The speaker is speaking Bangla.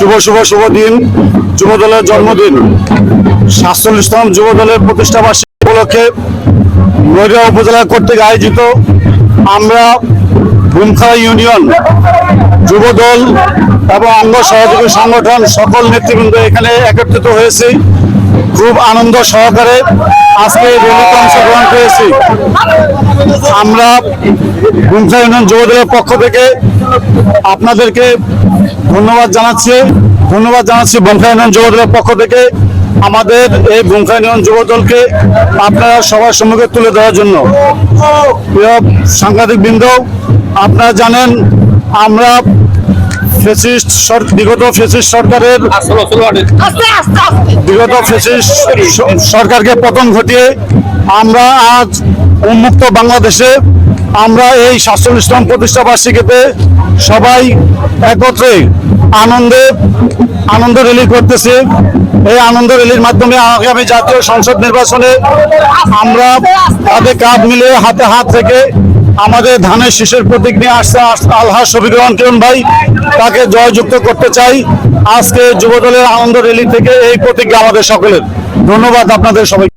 শুভ শুভ শুভ দিন। যুব দলের জন্মদিন। সাতচল্লিশতম যুব দলের প্রতিষ্ঠা বার্ষিক উপলক্ষে নদিয়া উপজেলা কর্তৃক আয়োজিত আমরা ভূমখাড়া ইউনিয়ন যুব দল এবং অঙ্গ সহযোগী সংগঠন সকল নেতৃবৃন্দ এখানে একত্রিত হয়েছি। খুব আনন্দ সহকারে আজকে এই র্যালিতে অংশগ্রহণ করেছি। আমরা ভূমখা ইউনিয়ন যুব দলের পক্ষ থেকে আপনাদেরকে ধন্যবাদ জানাচ্ছি। ধন্যবাদ জানাচ্ছি ভূমখা ইউনিয়ন যুব দলের পক্ষ থেকে। আমাদের এই ভূমখা ইউনিয়ন যুব দলকে আপনারা সবার সম্মুখে তুলে দেওয়ার জন্য। প্রিয় সাংঘাতিক বৃন্দ আপনারা জানেন, আমরা ফেসিস্ট বিগত ফেসিস্ট সরকারের বিগত ফেসিস্ট সরকারকে পতন ঘটিয়ে আমরা আজ উন্মুক্ত বাংলাদেশে আমরা এই সাতচল্লিশতম প্রতিষ্ঠা বার্ষিকীতে সবাই একত্রে আনন্দে আনন্দ র্যালি করতেছি। এই আনন্দ র্যালির মাধ্যমে আগামী জাতীয় সংসদ নির্বাচনে আমরা তাদের কাঁধ মিলে হাতে হাত থেকে আমাদের ধানের শীষের প্রতীক নিয়ে আসছে আলহা শফিক রহমান কিরণ ভাই। তাকে জয়যুক্ত করতে চাই। আজকে যুবদলের আনন্দ রেলি থেকে এই প্রতিজ্ঞা আমাদের সকলের। ধন্যবাদ আপনাদের সবাইকে।